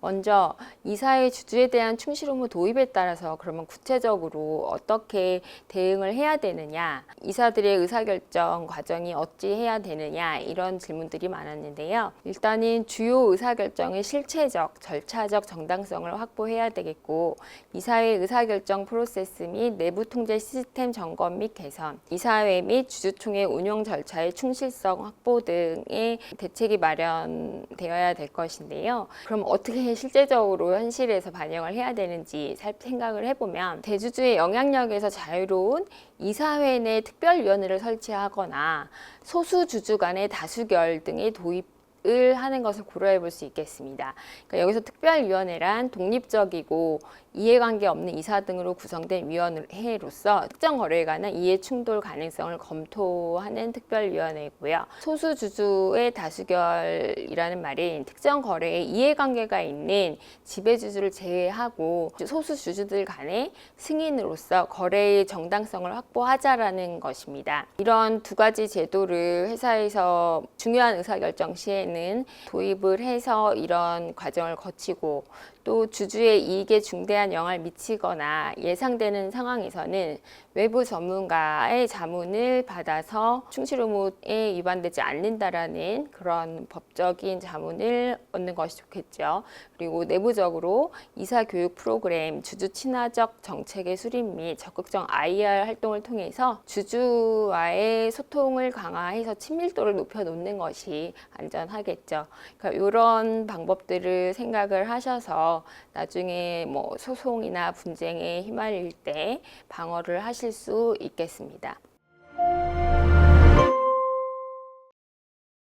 먼저 이사의 주주에 대한 충실 의무 도입에 따라서 그러면 구체적으로 어떻게 대응을 해야 되느냐, 이사들의 의사결정 과정이 어찌 해야 되느냐 이런 질문들이 많았는데요. 일단은 주요 의사결정의 실체적, 절차적 정당성을 확보해야 되겠고 이사회 의사결정 프로세스 및 내부 통제 시스템 점검 및 개선, 이사회 및 주주총회 운영 절차의 충실성 확보 등의 대책이 마련되어야 될 것인데요. 그럼 어떻게 실제적으로 현실에서 반영을 해야 되는지 살 생각을 해보면 대주주의 영향력에서 자유로운 이사회 내 특별위원회를 설치하거나 소수 주주 간의 다수결 등의 도입 을 하는 것을 고려해 볼 수 있겠습니다. 그러니까 여기서 특별위원회란 독립적이고 이해관계 없는 이사 등으로 구성된 위원회로서 특정 거래에 관한 이해 충돌 가능성을 검토하는 특별위원회고요. 소수 주주의 다수결이라는 말은 특정 거래에 이해관계가 있는 지배주주를 제외하고 소수 주주들 간의 승인으로서 거래의 정당성을 확보하자라는 것입니다. 이런 두 가지 제도를 회사에서 중요한 의사결정 시에는 도입을 해서 이런 과정을 거치고 또 주주의 이익에 중대한 영향을 미치거나 예상되는 상황에서는 외부 전문가의 자문을 받아서 충실 의무에 위반되지 않는다라는 그런 법적인 자문을 얻는 것이 좋겠죠. 그리고 내부적으로 이사 교육 프로그램, 주주 친화적 정책의 수립 및 적극적 IR 활동을 통해서 주주와의 소통을 강화해서 친밀도를 높여 놓는 것이 안전하겠죠. 그러니까 이런 방법들을 생각을 하셔 서 나중에 뭐 소송이나 분쟁에 휘말릴 때 방어를 하실 수 있겠습니다.